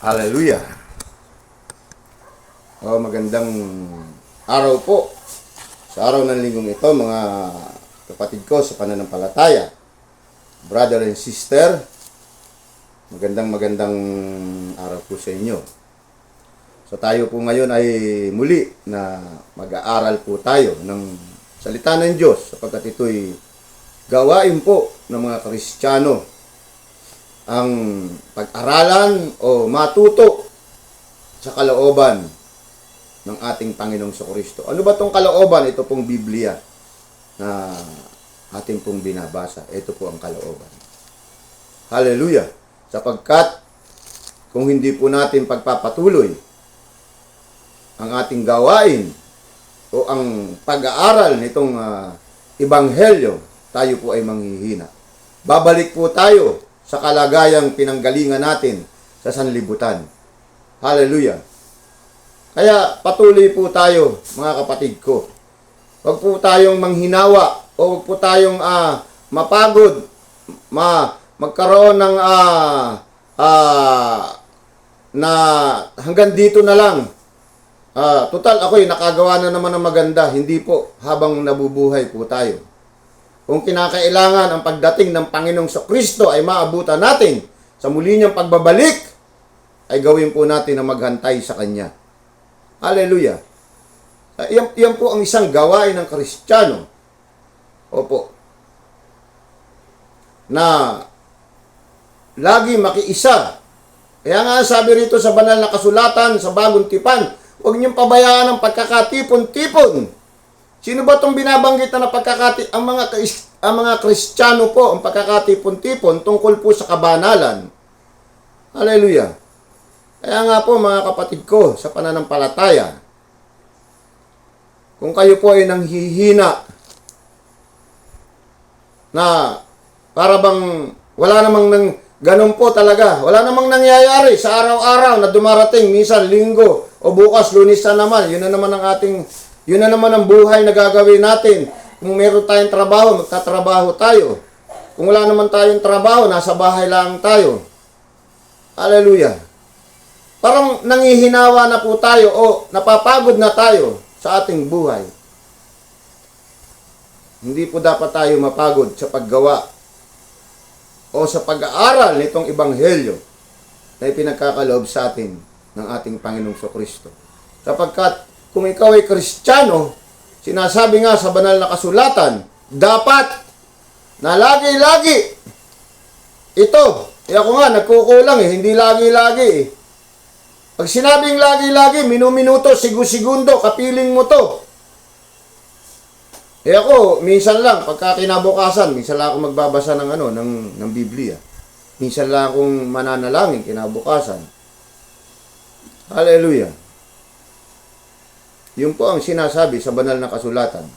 Hallelujah. Oh, magandang araw po. Sa araw ng linggong ito, mga kapatid ko sa pananampalataya, brother and sister, magandang magandang araw po sa inyo. So tayo po ngayon ay muli na mag-aaral po tayo ng salita ng Diyos sapagkat ito'y gawain po ng mga Kristiyano ang pag-aralan o matuto sa kalooban ng ating Panginoong Kristo. Ano ba tong kalooban? Ito pong Biblia na ating pong binabasa. Ito po ang kalooban. Hallelujah! Sapagkat kung hindi po natin pagpapatuloy ang ating gawain o ang pag-aaral nitong ah, ebanghelyo, tayo po ay manghihina. Babalik po tayo sa kalagayang pinanggalingan natin sa sanlibutan. Hallelujah. Kaya patuloy po tayo, mga kapatid ko. Huwag po tayong manghinawa o huwag po tayong ah, mapagod, ma magkaroon ng ah, ah, na hanggang dito na lang. Ah, total ako'y nakagawa na naman ng maganda, hindi po habang nabubuhay po tayo. Kung kinakailangan ang pagdating ng Panginoong Kristo ay maabutan natin sa muli niyang pagbabalik, ay gawin po natin na maghantay sa Kanya. Hallelujah. Ah, Yan, yan po ang isang gawain ng Kristiyano. Opo. Na lagi makiisa. Kaya nga sabi rito sa banal na kasulatan sa bagong tipan, huwag niyong pabayaan ang pagkakatipon-tipon. Sino ba itong binabanggit na pagkakati ang mga ang mga Kristiyano po ang pagkakatipon-tipon tungkol po sa kabanalan. Hallelujah. Kaya nga po mga kapatid ko sa pananampalataya, kung kayo po ay nanghihina na para bang wala namang nang ganun po talaga. Wala namang nangyayari sa araw-araw na dumarating minsan linggo o bukas lunis na naman. Yun na naman ang ating yun na naman ang buhay na gagawin natin. Kung meron tayong trabaho, magtatrabaho tayo. Kung wala naman tayong trabaho, nasa bahay lang tayo. Hallelujah. Parang nangihinawa na po tayo o napapagod na tayo sa ating buhay. Hindi po dapat tayo mapagod sa paggawa o sa pag-aaral nitong ebanghelyo na ipinagkakaloob sa atin ng ating Panginoong Kristo. Sapagkat kung ikaw ay Kristiyano, sinasabi nga sa banal na kasulatan, dapat na lagi-lagi ito, eh ako nga, nagkukulang eh, hindi lagi-lagi eh. Pag sinabing lagi-lagi, minuminuto, sigu-segundo, kapiling mo to. Eh ako, minsan lang, pagka kinabukasan, minsan lang ako magbabasa ng ano, ng, ng Biblia. Minsan lang akong mananalangin kinabukasan. Hallelujah. Yun po ang sinasabi sa banal na kasulatan.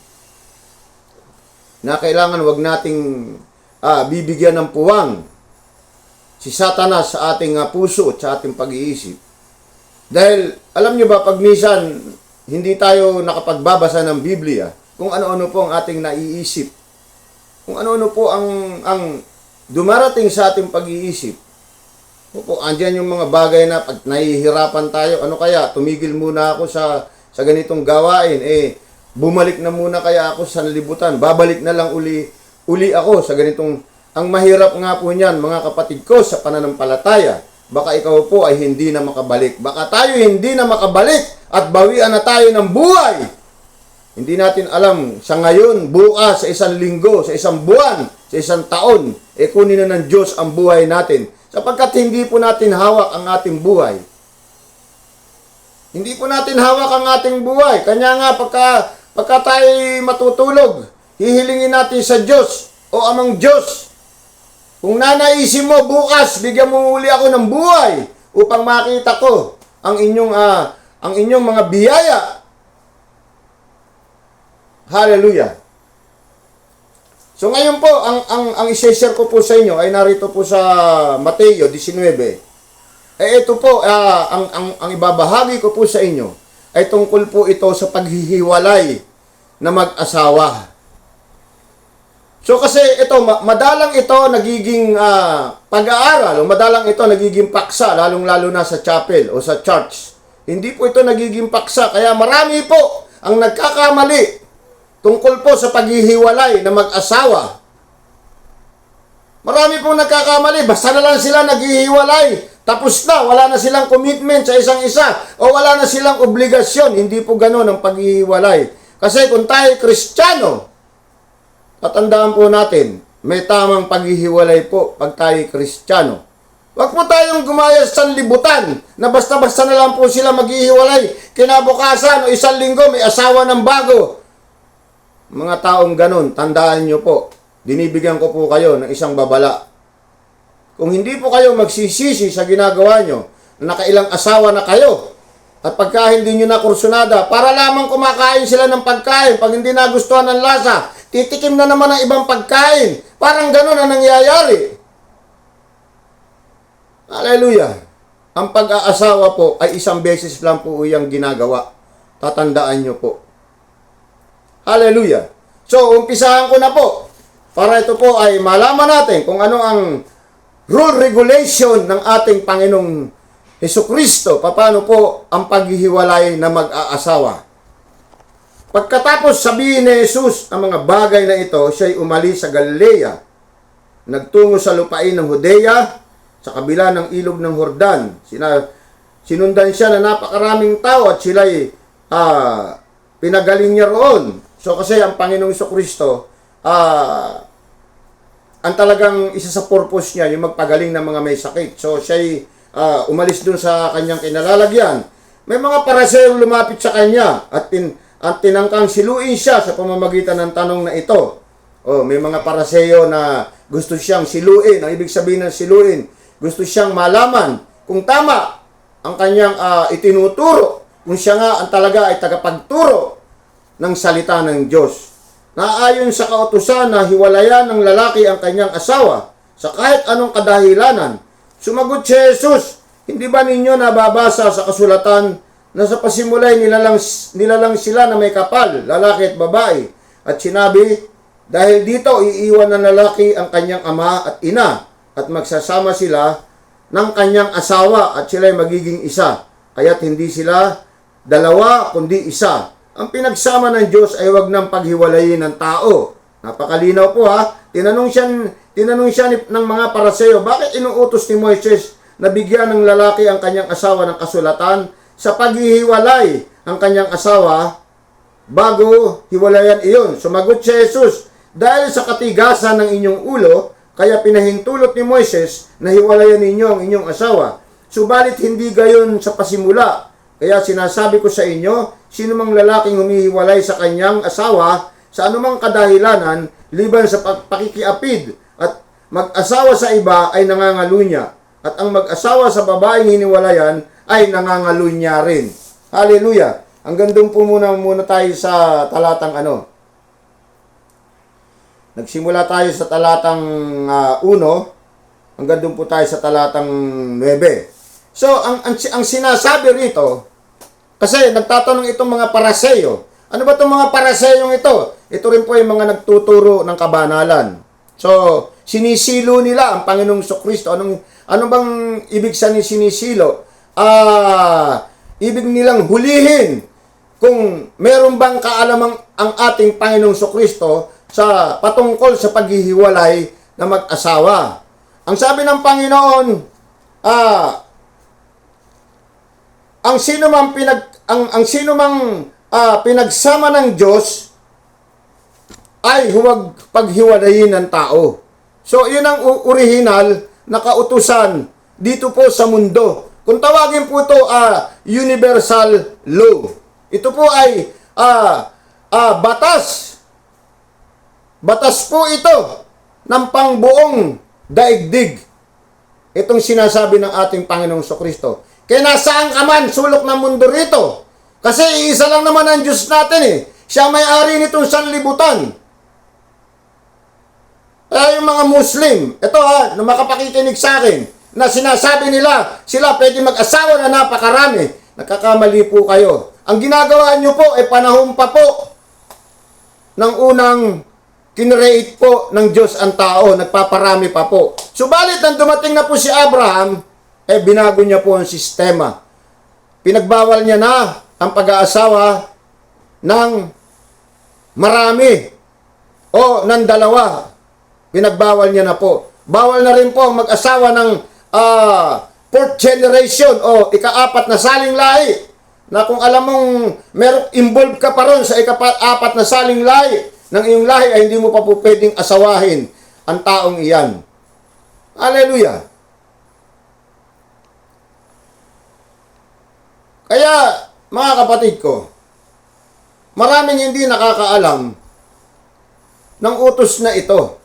Na kailangan wag nating ah, bibigyan ng puwang si Satanas sa ating ah, puso at sa ating pag-iisip. Dahil, alam nyo ba, pag minsan hindi tayo nakapagbabasa ng Biblia, kung ano-ano po ang ating naiisip, kung ano-ano po ang, ang dumarating sa ating pag-iisip, Opo, andyan yung mga bagay na pag nahihirapan tayo, ano kaya, tumigil muna ako sa, sa ganitong gawain, eh, bumalik na muna kaya ako sa libutan, babalik na lang uli, uli ako sa ganitong, ang mahirap nga po niyan, mga kapatid ko, sa pananampalataya, baka ikaw po ay hindi na makabalik, baka tayo hindi na makabalik, at bawian na tayo ng buhay, hindi natin alam sa ngayon, bukas, sa isang linggo, sa isang buwan, sa isang taon, e kunin na ng Diyos ang buhay natin. Sapagkat hindi po natin hawak ang ating buhay. Hindi po natin hawak ang ating buhay. Kanya nga, pagka, pagka tayo matutulog, hihilingin natin sa Diyos o amang Diyos. Kung nanaisin mo bukas, bigyan mo uli ako ng buhay upang makita ko ang inyong ah, ang inyong mga biyaya Hallelujah. So ngayon po, ang ang ang i-share ko po sa inyo ay narito po sa Mateo 19. Eh ito po ah, ang ang ang ibabahagi ko po sa inyo ay tungkol po ito sa paghihiwalay na mag-asawa. So kasi ito, ma- madalang ito nagiging ah, pag-aaral, o madalang ito nagiging paksa, lalong-lalo na sa chapel o sa church. Hindi po ito nagiging paksa, kaya marami po ang nagkakamali tungkol po sa paghihiwalay na mag-asawa. Marami pong nagkakamali, basta na lang sila naghihiwalay. Tapos na, wala na silang commitment sa isang isa o wala na silang obligasyon. Hindi po ganun ang paghihiwalay. Kasi kung tayo kristyano, Tatandaan po natin, may tamang paghihiwalay po pag tayo kristyano. Huwag po tayong gumaya sa libutan na basta-basta na lang po sila maghihiwalay. Kinabukasan o isang linggo may asawa ng bago. Mga taong ganun, tandaan nyo po, dinibigyan ko po kayo ng isang babala. Kung hindi po kayo magsisisi sa ginagawa nyo, na nakailang asawa na kayo, at pagka hindi nyo na kursunada, para lamang kumakain sila ng pagkain, pag hindi nagustuhan ng lasa, titikim na naman ng ibang pagkain. Parang ganun ang nangyayari. Hallelujah. Ang pag-aasawa po ay isang beses lang po iyang ginagawa. Tatandaan nyo po. Hallelujah. So, umpisahan ko na po. Para ito po ay malaman natin kung ano ang rule regulation ng ating Panginoong Heso Kristo, paano po ang paghihiwalay na mag-aasawa. Pagkatapos sabihin ni Jesus ang mga bagay na ito, siya'y umalis sa Galilea, nagtungo sa lupain ng Judea, sa kabila ng ilog ng Hordan. Sina, sinundan siya na napakaraming tao at sila'y ah, pinagaling niya roon. So kasi ang Panginoong Kristo, ah, ang talagang isa sa purpose niya, yung magpagaling ng mga may sakit. So siya'y ah, umalis dun sa kanyang kinalalagyan. May mga parasayong lumapit sa kanya at, tin, at tinangkang siluin siya sa pamamagitan ng tanong na ito. Oh, may mga paraseyo na gusto siyang siluin. Ang ibig sabihin ng siluin, gusto siyang malaman kung tama ang kanyang ah, itinuturo. Kung siya nga ang talaga ay tagapagturo ng salita ng Diyos. Naayon sa kautusan na hiwalayan ng lalaki ang kanyang asawa sa kahit anong kadahilanan. Sumagot si Jesus, hindi ba ninyo nababasa sa kasulatan na sa pasimulay nilalang, nilalang sila na may kapal, lalaki at babae. At sinabi, dahil dito iiwan ng lalaki ang kanyang ama at ina at magsasama sila ng kanyang asawa at sila'y magiging isa. Kaya't hindi sila dalawa kundi isa. Ang pinagsama ng Diyos ay wag nang paghiwalayin ng tao. Napakalinaw po ha. Tinanong siya, tinanong siya ng mga paraseyo, bakit inuutos ni Moises na bigyan ng lalaki ang kanyang asawa ng kasulatan sa paghihiwalay ang kanyang asawa bago hiwalayan iyon? Sumagot si Jesus, dahil sa katigasan ng inyong ulo, kaya pinahintulot ni Moises na hiwalayan ninyo ang inyong asawa. Subalit hindi gayon sa pasimula. Kaya sinasabi ko sa inyo, sino mang lalaking humihiwalay sa kanyang asawa sa anumang kadahilanan liban sa pakikiapid at mag-asawa sa iba ay nangangalunya at ang mag-asawa sa babaeng hiniwalayan ay nangangalunya rin. Hallelujah. Hanggang doon po muna muna tayo sa talatang ano. Nagsimula tayo sa talatang 1 hanggang doon po tayo sa talatang 9. So, ang, ang, ang sinasabi rito, kasi nagtatanong itong mga paraseyo, ano ba itong mga paraseyong ito? Ito rin po yung mga nagtuturo ng kabanalan. So, sinisilo nila ang Panginoong Kristo. Anong, ano bang ibig sa sinisilo? Ah, ibig nilang hulihin kung meron bang kaalamang ang ating Panginoong Kristo sa patungkol sa paghihiwalay na mag-asawa. Ang sabi ng Panginoon, ah, ang sino mang pinag ang ang sino mang ah, pinagsama ng Diyos ay huwag paghiwalayin ng tao. So, yun ang original na kautusan dito po sa mundo. Kung tawagin po ito ah, universal law. Ito po ay ah, ah, batas. Batas po ito ng pangbuong daigdig. Itong sinasabi ng ating Panginoong Kristo. Kaya nasaan ka man, sulok ng mundo rito. Kasi isa lang naman ang Diyos natin eh. Siya may-ari nitong sanlibutan. Kaya yung mga Muslim, ito ha, na makapakikinig sa akin, na sinasabi nila, sila pwede mag-asawa na napakarami. Nagkakamali po kayo. Ang ginagawa nyo po ay panahon pa po ng unang kinreate po ng Diyos ang tao, nagpaparami pa po. Subalit nang dumating na po si Abraham, eh binago niya po ang sistema. Pinagbawal niya na ang pag-aasawa ng marami o ng dalawa. Pinagbawal niya na po. Bawal na rin po ang mag-asawa ng ah, fourth generation o ikaapat na saling lahi na kung alam mong merong involved ka pa ron sa ikapat na saling lahi ng iyong lahi ay hindi mo pa po pwedeng asawahin ang taong iyan. Hallelujah! Kaya, mga kapatid ko, maraming hindi nakakaalam ng utos na ito.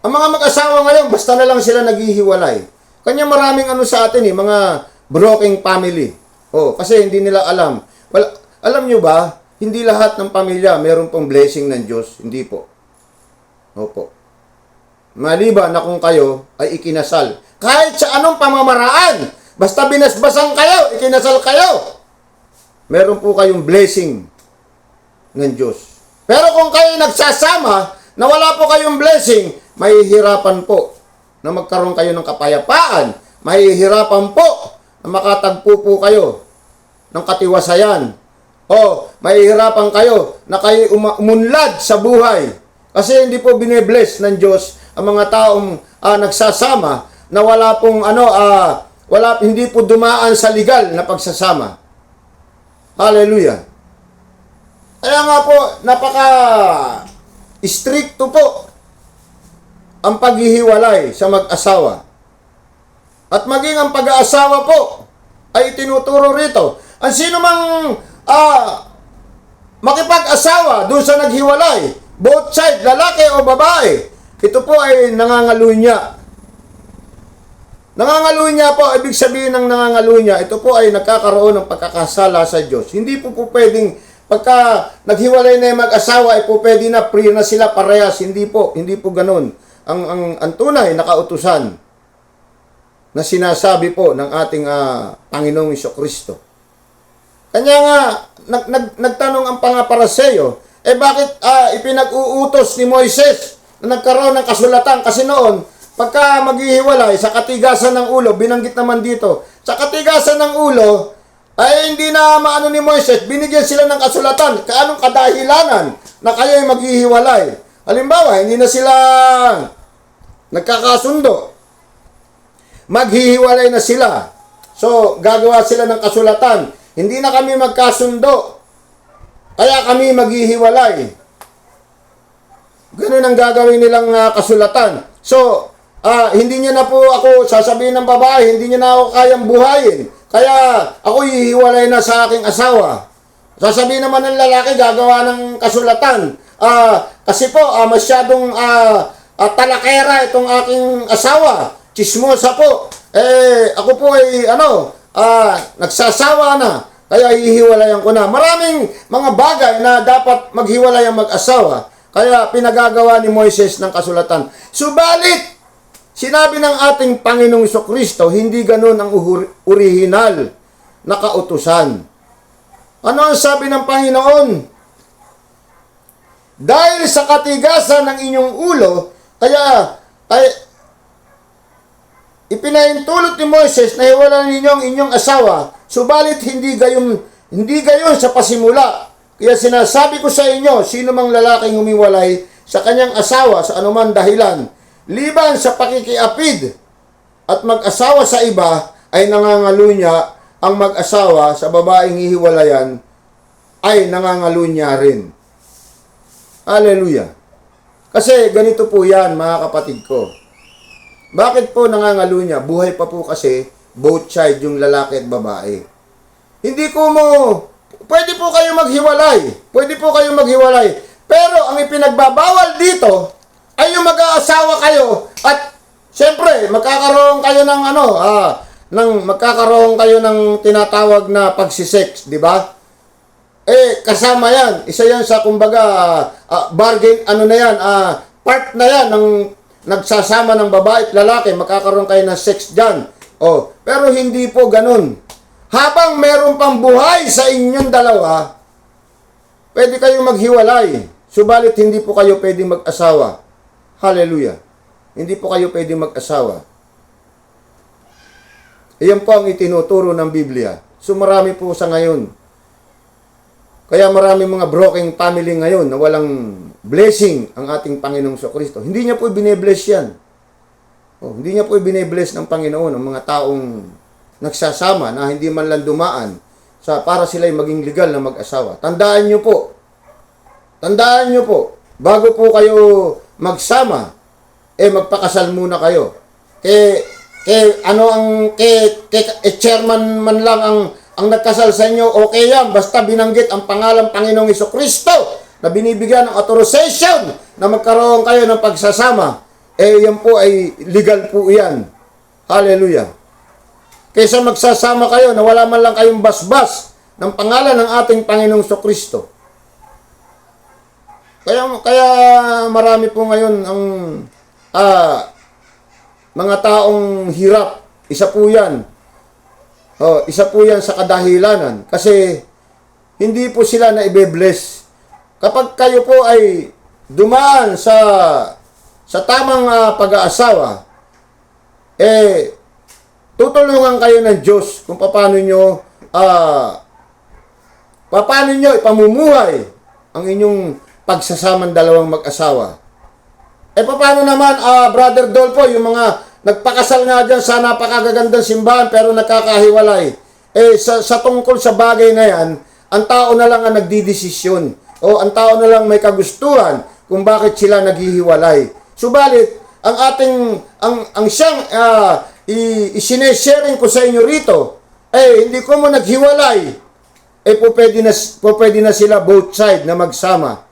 Ang mga mag-asawa ngayon, basta na lang sila naghihiwalay. Kanya maraming ano sa atin eh, mga broken family. Oh, kasi hindi nila alam. Well, alam nyo ba, hindi lahat ng pamilya meron pong blessing ng Diyos. Hindi po. Opo. Maliban na kung kayo ay ikinasal. Kahit sa anong pamamaraan, basta binasbasan kayo, ikinasal kayo. Meron po kayong blessing ng Diyos. Pero kung kayo nagsasama, na wala po kayong blessing, mahihirapan po na magkaroon kayo ng kapayapaan. Mahihirapan po na makatagpo po kayo ng katiwasayan. O mahihirapan kayo na kayo umunlad sa buhay. Kasi hindi po binebless ng Diyos ang mga taong ah, nagsasama na wala pong ano ah, wala hindi po dumaan sa legal na pagsasama. Hallelujah. Kaya nga po, napaka stricto po ang paghihiwalay sa mag-asawa. At maging ang pag-aasawa po ay tinuturo rito. Ang sino mang ah, makipag-asawa doon sa naghiwalay, both side, lalaki o babae, ito po ay nangangalunya. Nangangalunya po, ibig sabihin ng nangangalunya, ito po ay nagkakaroon ng pagkakasala sa Diyos. Hindi po po pwedeng, pagka naghiwalay na yung mag-asawa, ay po pwede na free na sila parehas. Hindi po, hindi po ganun. Ang, ang, ang tunay, nakautusan na sinasabi po ng ating ah, Panginoong Iso Kristo. Kanya nga, nag, nag, nagtanong ang pangaparaseo, eh bakit ah, ipinag-uutos ni Moises na nagkaroon ng kasulatan? Kasi noon, pagka maghihiwalay sa katigasan ng ulo, binanggit naman dito, sa katigasan ng ulo, ay hindi na maano ni Moises, binigyan sila ng kasulatan. Kaanong kadahilanan na kayo ay maghihiwalay? Halimbawa, hindi na sila nagkakasundo. Maghihiwalay na sila. So, gagawa sila ng kasulatan. Hindi na kami magkasundo. Kaya kami maghihiwalay. Ganun ang gagawin nilang ah, kasulatan. So, ah, hindi niya na po ako sasabihin ng babae, hindi niya na ako kayang buhayin. Kaya ako hihiwalay na sa aking asawa. Sasabihin naman ng lalaki, gagawa ng kasulatan. Ah, kasi po, ah, masyadong ah, ah, talakera itong aking asawa. Chismosa po. Eh, ako po ay, ano, ah, nagsasawa na. Kaya hihiwalayan ko na. Maraming mga bagay na dapat maghiwalay ang mag-asawa. Kaya pinagagawa ni Moises ng kasulatan. Subalit, sinabi ng ating Panginoong Kristo, hindi ganun ang original na kautusan. Ano ang sabi ng Panginoon? Dahil sa katigasan ng inyong ulo, kaya ay ipinahintulot ni Moises na hiwala ninyo ang inyong asawa, subalit hindi gayon hindi gayon sa pasimula. Kaya sinasabi ko sa inyo, sino mang lalaking humiwalay sa kanyang asawa sa anuman dahilan, liban sa pakikiapid at mag-asawa sa iba, ay nangangalunya ang mag-asawa sa babaeng hihiwalayan ay nangangalunya rin. Hallelujah. Kasi ganito po yan, mga kapatid ko. Bakit po nangangalunya? Buhay pa po kasi both side yung lalaki at babae. Hindi ko mo, pwede po kayo maghiwalay. Pwede po kayo maghiwalay. Pero ang ipinagbabawal dito ay yung mag-aasawa kayo at siyempre magkakaroon kayo ng ano, ah, ng magkakaroon kayo ng tinatawag na pagsisex, di ba? Eh, kasama yan. Isa yan sa, kumbaga, ah, bargain, ano na yan, ah, part na yan ng nagsasama ng babae at lalaki. Magkakaroon kayo ng sex dyan. Oh, pero hindi po ganun. Habang meron pang buhay sa inyong dalawa, pwede kayong maghiwalay. Subalit hindi po kayo pwedeng mag-asawa. Hallelujah. Hindi po kayo pwedeng mag-asawa. Iyan po ang itinuturo ng Biblia. So marami po sa ngayon. Kaya marami mga broken family ngayon na walang blessing ang ating Panginoong Kristo. Hindi niya po binibless yan. Oh, hindi niya po binibless ng Panginoon ang mga taong nagsasama na hindi man lang dumaan sa para sila'y maging legal na mag-asawa. Tandaan niyo po. Tandaan niyo po. Bago po kayo magsama, eh magpakasal muna kayo. Kay kay ano ang kay, kay eh, chairman man lang ang ang nagkasal sa inyo, okay yan. Basta binanggit ang pangalan Panginoong Iso Kristo na binibigyan ng authorization na magkaroon kayo ng pagsasama. Eh, yan po ay legal po yan. Hallelujah. Kaysa magsasama kayo na wala man lang kayong basbas ng pangalan ng ating Panginoong Kristo. Kaya, kaya marami po ngayon ang ah, mga taong hirap. Isa po yan. Oh, isa po yan sa kadahilanan. Kasi hindi po sila na ibe-bless. Kapag kayo po ay dumaan sa sa tamang ah, pag-aasawa, eh, tutulungan kayo ng Diyos kung paano nyo, ah, paano nyo ipamumuhay ang inyong pagsasamang dalawang mag-asawa. Eh, paano naman, ah, Brother Dolpo, yung mga nagpakasal nga dyan sa napakagagandang simbahan pero nakakahiwalay. Eh, sa, sa tungkol sa bagay na yan, ang tao na lang ang nagdidesisyon. O ang tao na lang may kagustuhan kung bakit sila naghihiwalay. Subalit, ang ating, ang, ang siyang uh, isinesharing ko sa inyo rito, eh, hindi ko mo naghiwalay. Eh, po pwede na, po pwede na sila both side na magsama.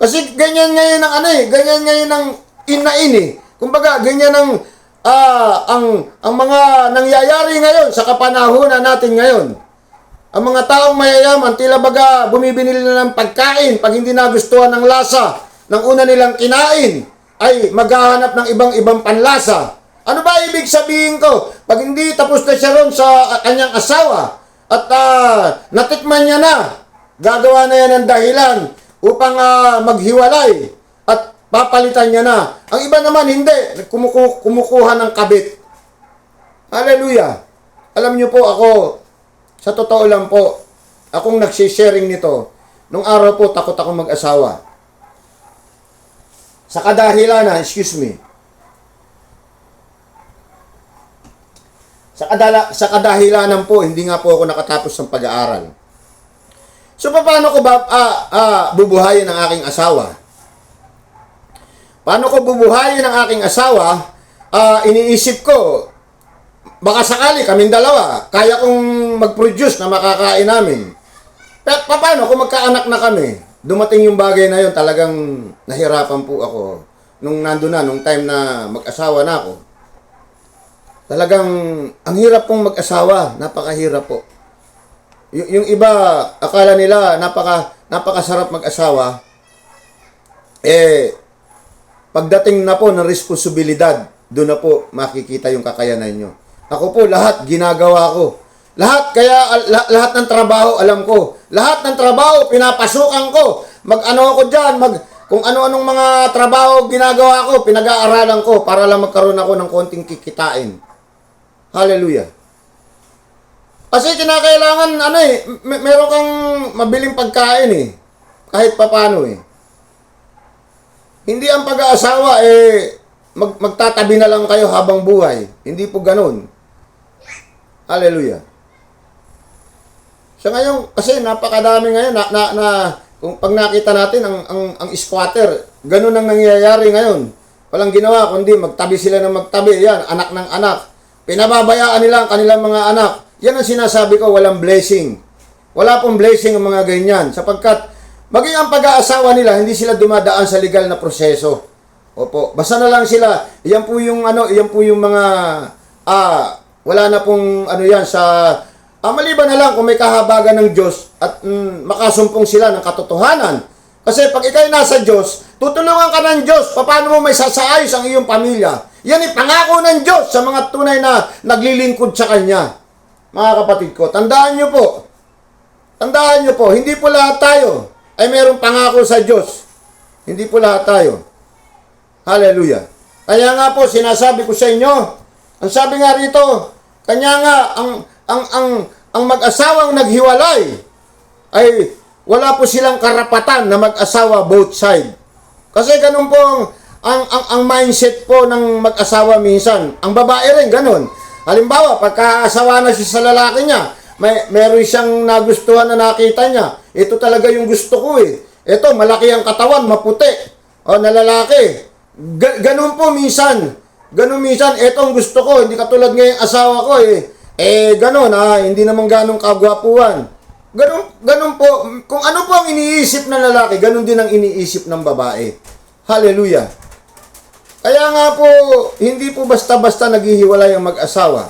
Kasi ganyan ngayon ang ano eh, ganyan ngayon ang inain eh. Kumbaga, ganyan ang ah, ang ang mga nangyayari ngayon sa kapanahunan natin ngayon. Ang mga taong mayayaman, tila baga bumibili na ng pagkain pag hindi nagustuhan ng lasa ng una nilang kinain, ay maghahanap ng ibang-ibang panlasa. Ano ba ibig sabihin ko? Pag hindi tapos na siya ron sa kanyang asawa at ah, natikman niya na, gagawa na yan ng dahilan upang ah, maghiwalay at papalitan niya na. Ang iba naman hindi, kumuku- kumukuha ng kabit. Hallelujah. Alam niyo po ako, sa totoo lang po, akong nagsisharing nito, nung araw po takot akong mag-asawa. Sa kadahilanan, excuse me, sa, kadala, sa kadahilanan po, hindi nga po ako nakatapos ng pag-aaral. So, paano ko ba ah, ah, bubuhayin ang aking asawa? Paano ko bubuhayin ang aking asawa? Ah, iniisip ko, baka sakali kaming dalawa, kaya kong mag-produce na makakain namin. Pa- paano kung magkaanak na kami? Dumating yung bagay na yun, talagang nahirapan po ako. Nung nando na, nung time na mag-asawa na ako. Talagang, ang hirap pong mag-asawa. Napakahirap po. Y- yung iba, akala nila, napaka, napakasarap mag-asawa. Eh, pagdating na po ng responsibilidad, doon na po makikita yung kakayanan nyo. Ako po, lahat ginagawa ko. Lahat, kaya al- la- lahat ng trabaho alam ko. Lahat ng trabaho pinapasukan ko. Mag-ano ako dyan, mag, kung ano-anong mga trabaho ginagawa ko, pinag-aaralan ko para lang magkaroon ako ng konting kikitain. Hallelujah. Kasi kinakailangan, ano eh, may, meron kang mabiling pagkain eh. Kahit papano eh. Hindi ang pag-aasawa eh, mag, magtatabi na lang kayo habang buhay. Hindi po ganun. Hallelujah. Sa ngayon, kasi napakadami ngayon na, na, na kung pag nakita natin ang, ang, ang squatter, ganun ang nangyayari ngayon. Walang ginawa, kundi magtabi sila ng magtabi. Yan, anak ng anak. Pinababayaan nila ang kanilang mga anak. Yan ang sinasabi ko, walang blessing. Wala pong blessing ang mga ganyan. Sapagkat, maging ang pag-aasawa nila, hindi sila dumadaan sa legal na proseso. Opo, basta na lang sila. Yan po yung ano, yan po yung mga ah wala na pong ano yan sa ah, maliban na lang kung may kahabagan ng Diyos at mm, makasumpong sila ng katotohanan. Kasi pag ikay nasa Diyos, tutulungan ka ng Diyos. Paano mo may sasaayos ang iyong pamilya? Yan ay pangako ng Diyos sa mga tunay na naglilingkod sa Kanya. Mga kapatid ko, tandaan nyo po, tandaan nyo po, hindi po lahat tayo ay mayroong pangako sa Diyos. Hindi po lahat tayo. Hallelujah. Kaya nga po, sinasabi ko sa inyo, ang sabi nga rito, kanya nga, ang, ang, ang, ang mag-asawang naghiwalay, ay wala po silang karapatan na mag-asawa both side. Kasi ganun po ang, ang, ang, mindset po ng mag-asawa minsan. Ang babae rin, ganun. Halimbawa, pagkaasawa na siya sa lalaki niya, may, meron siyang nagustuhan na nakita niya. Ito talaga yung gusto ko eh. Ito, malaki ang katawan, maputi. O, na lalaki. Ga- ganun po minsan. Ganun minsan, ito ang gusto ko. Hindi katulad ngayong asawa ko eh. Eh, ganun ha. Hindi naman ganun kagwapuan. Ganun, ganun po. Kung ano po ang iniisip ng lalaki, ganun din ang iniisip ng babae. Hallelujah. Kaya nga po, hindi po basta-basta naghihiwalay ang mag-asawa.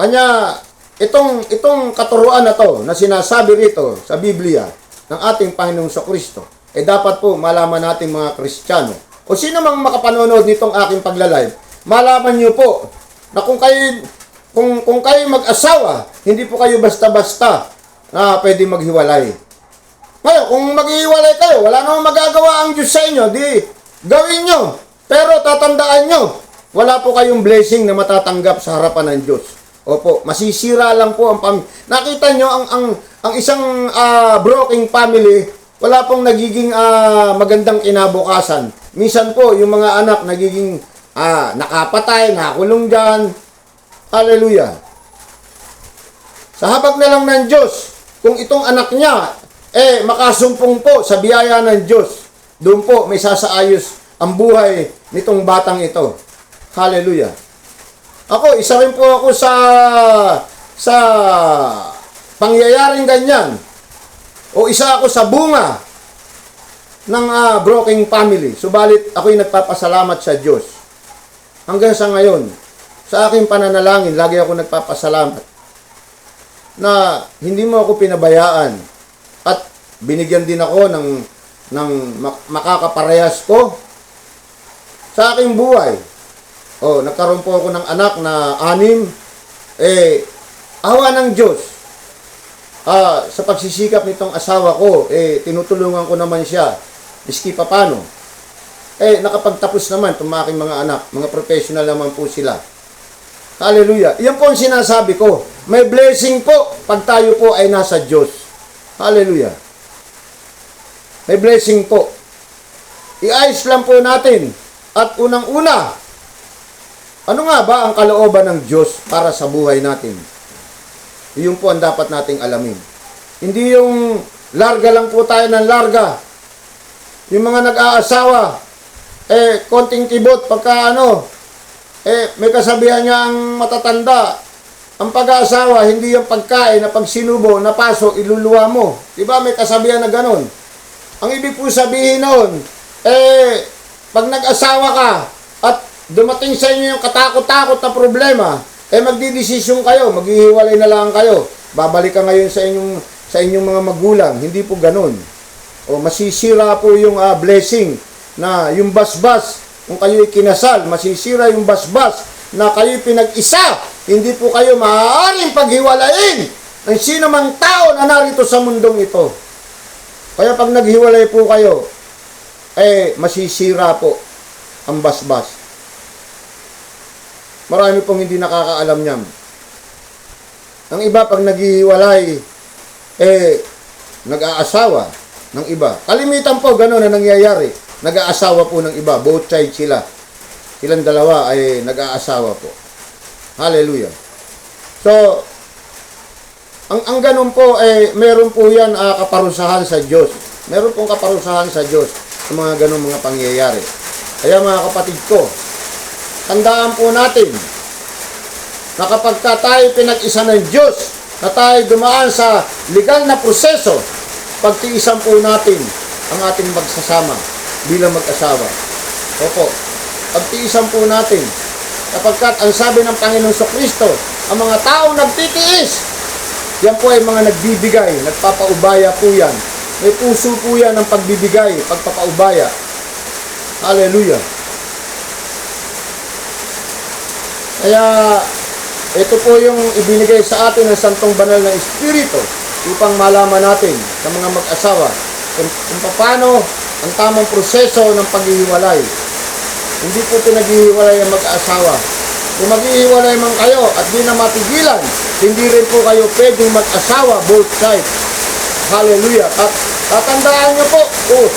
Kanya, itong, itong katuruan na to, na sinasabi rito sa Biblia ng ating Panginoong sa Kristo, eh dapat po malaman natin mga Kristiyano, o sino mang makapanonood nitong aking paglalive, malaman niyo po na kung kayo, kung, kung kayo mag-asawa, hindi po kayo basta-basta na pwede maghiwalay. Ngayon, kung maghihiwalay kayo, wala namang magagawa ang Diyos sa inyo, di gawin nyo. Pero tatandaan nyo, wala po kayong blessing na matatanggap sa harapan ng Diyos. Opo, masisira lang po ang pam... Nakita nyo, ang, ang, ang isang ah, broken family, wala pong nagiging ah, magandang kinabukasan. Minsan po, yung mga anak nagiging ah, nakapatay, nakakulong dyan. Hallelujah. Sa habag na lang ng Diyos, kung itong anak niya, eh, makasumpong po sa biyaya ng Diyos, doon po may sasaayos ang buhay nitong batang ito. Hallelujah. Ako, isa rin po ako sa sa pangyayaring ganyan. O isa ako sa bunga ng ah, broken family. Subalit ako'y nagpapasalamat sa Diyos. Hanggang sa ngayon, sa aking pananalangin, lagi ako nagpapasalamat na hindi mo ako pinabayaan at binigyan din ako ng ng mak- makakaparehas ko sa aking buhay. Oh, nagkaroon po ako ng anak na anim. Eh, awa ng Diyos. Ah, sa pagsisikap nitong asawa ko, eh, tinutulungan ko naman siya. Miski pa paano. Eh, nakapagtapos naman itong aking mga anak. Mga professional naman po sila. Hallelujah. Yan po ang sinasabi ko. May blessing po pag tayo po ay nasa Diyos. Hallelujah. May blessing po. I-ayos lang po natin. At unang-una, ano nga ba ang kalooban ng Diyos para sa buhay natin? Yun po ang dapat nating alamin. Hindi yung larga lang po tayo ng larga. Yung mga nag-aasawa, eh, konting kibot pagka ano, eh, may kasabihan niya ang matatanda, ang pag-aasawa, hindi yung pagkain na pag sinubo, napaso, iluluwa mo. Diba may kasabihan na ganun? Ang ibig po sabihin noon, eh, pag nag-asawa ka at dumating sa inyo yung katakot-takot na problema, eh magdidesisyon kayo, maghihiwalay na lang kayo. Babalik ka ngayon sa inyong sa inyong mga magulang, hindi po ganun. O masisira po yung ah, blessing na yung basbas, kung kayo kinasal, masisira yung basbas na kayo pinag-isa. Hindi po kayo maaaring paghiwalayin ng sino mang tao na narito sa mundong ito. Kaya pag naghiwalay po kayo, eh masisira po ang basbas. Marami pong hindi nakakaalam niyan. Ang iba pag naghihiwalay, eh, nag-aasawa ng iba. Kalimitan po, gano'n na nangyayari. Nag-aasawa po ng iba. Both sides sila. Silang dalawa ay nag-aasawa po. Hallelujah. So, ang, ang ganun po, eh, meron po yan ah, kaparusahan sa Diyos. Meron pong kaparusahan sa Diyos sa mga ganun mga pangyayari. Kaya mga kapatid ko, tandaan po natin na kapag ka tayo pinag-isa ng Diyos, na tayo dumaan sa legal na proseso, pagtiisan po natin ang ating magsasama bilang mag-asawa. Opo, pagtiisan po natin. Kapagkat ang sabi ng Panginoon sa Kristo, ang mga taong nagtitiis, yan po ay mga nagbibigay, nagpapaubaya po yan. May puso po yan ng pagbibigay, pagpapaubaya. Hallelujah. Kaya ito po yung ibinigay sa atin ng Santong Banal na Espiritu upang malaman natin sa mga mag-asawa kung, kung paano ang tamang proseso ng paghihiwalay. Hindi po pinaghihiwalay ang mag-asawa. Kung maghihiwalay man kayo at di na matigilan, hindi rin po kayo pwedeng mag-asawa both sides. Hallelujah. At tatandaan nyo po, oh,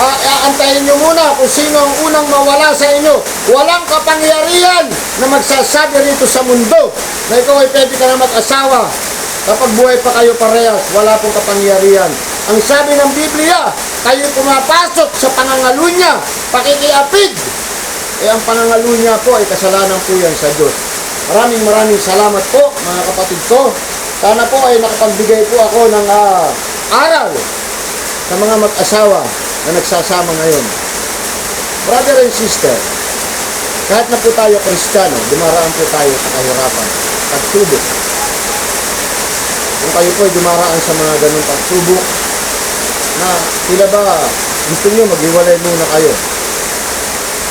ah, aantayin nyo muna kung sino ang unang mawala sa inyo. Walang kapangyarihan na magsasabi rito sa mundo na ikaw ay pwede ka na mag-asawa. Kapag buhay pa kayo parehas, wala pong kapangyarihan. Ang sabi ng Biblia, kayo pumapasok sa pangangalunya, pakikiapid. Eh ang panangalunya po ay kasalanan po yan sa Diyos. Maraming maraming salamat po mga kapatid ko. Sana po ay nakapagbigay po ako ng ah, aral sa mga mag-asawa na nagsasama ngayon. Brother and sister, kahit na po tayo kristyano, dumaraan po tayo sa kahirapan, pagsubok. Kung kayo po ay dumaraan sa mga ganung pagsubok, na sila ba gusto niyo maghiwalay muna kayo?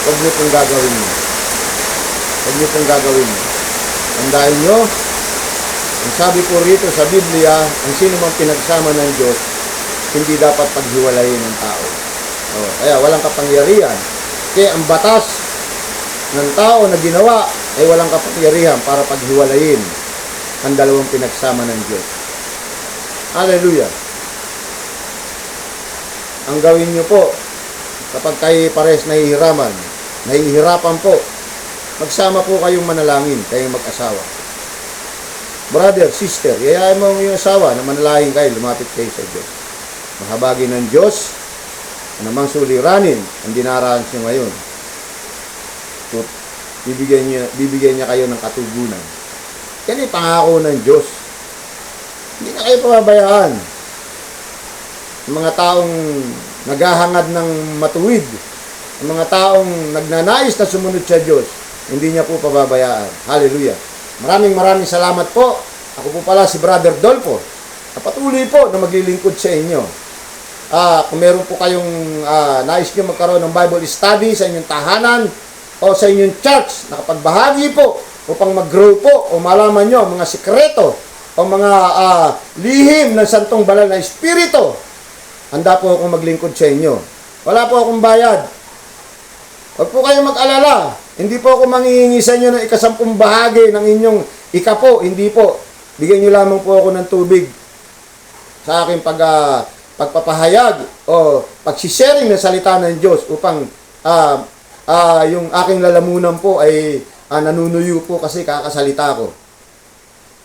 Huwag niyo pong gagawin niyo. Huwag niyo pong gagawin niyo. Tandaan niyo, ang sabi po rito sa Biblia, ang sino mang pinagsama ng Diyos, hindi dapat paghiwalayin ng tao. Oh, kaya walang kapangyarihan. Kaya ang batas ng tao na ginawa ay walang kapangyarihan para paghiwalayin ang dalawang pinagsama ng Diyos. Hallelujah. Ang gawin niyo po, kapag kayo pares nahihiraman, nahihirapan po, magsama po kayong manalangin, kayong mag-asawa. Brother, sister, yayain mo iyong asawa na manalangin kayo, lumapit kayo sa Diyos. Mahabagin ng Diyos, anumang suliranin ang dinaranas niyo ngayon. So, bibigyan niya, bibigyan niya kayo ng katugunan. Yan ay pangako ng Diyos. Hindi na kayo pababayaan. Ang mga taong naghahangad ng matuwid, ang mga taong nagnanais na sumunod sa Diyos, hindi niya po pababayaan. Hallelujah. Maraming maraming salamat po. Ako po pala si Brother Dolpo. Na patuloy po na maglilingkod sa inyo. Ah, kung meron po kayong ah, nais niyo magkaroon ng Bible study sa inyong tahanan o sa inyong church, nakapagbahagi po upang mag-grow po o malaman nyo mga sikreto o mga ah, lihim ng santong banal na espiritu, handa po akong maglingkod sa inyo. Wala po akong bayad. Huwag po kayong mag-alala. Hindi po ako manghihingi sa inyo ng ikasampung bahagi ng inyong ikapo. Hindi po. Bigyan nyo lamang po ako ng tubig sa aking pag, ah, pagpapahayag o pagsisharing ng salita ng Diyos upang ah, ah, yung aking lalamunan po ay ah, nanunuyo po kasi kakasalita ko.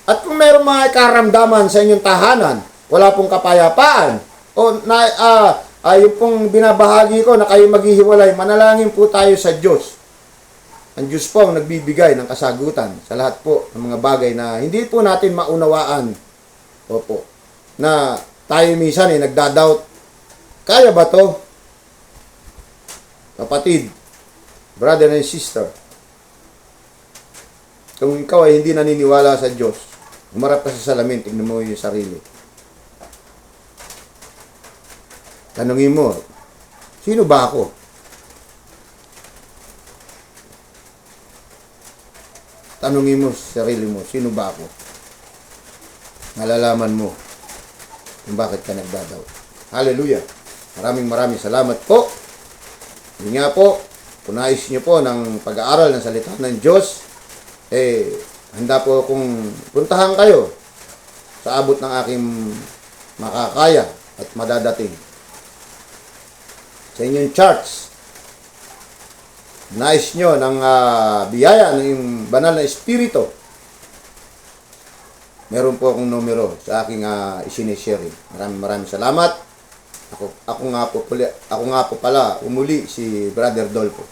At kung mayroong mga karamdaman sa inyong tahanan, wala pong kapayapaan, o na, ah, ah, yung pong binabahagi ko na kayo maghihiwalay, manalangin po tayo sa Diyos. Ang Diyos po ang nagbibigay ng kasagutan sa lahat po ng mga bagay na hindi po natin maunawaan. Opo. Na tayo minsan ay nagdadoubt. Kaya ba to? Kapatid, brother and sister, kung ikaw ay hindi naniniwala sa Diyos, umarap ka sa salamin, tignan mo yung sarili. Tanungin mo, sino ba ako? Tanungin mo sa sarili mo, sino ba ako? Malalaman mo kung bakit ka nagdadaw. Hallelujah! Maraming maraming salamat po. Yun nga po, kung nais nyo po ng pag-aaral ng salita ng Diyos, eh, handa po akong puntahan kayo sa abot ng aking makakaya at madadating. Sa inyong charts, nais nyo ng ah, biyaya ng banal na espiritu, meron po akong numero sa aking uh, isinisharing. Maraming maraming salamat. Ako, ako, nga po, puli- ako nga po pala, umuli si Brother Dolpo.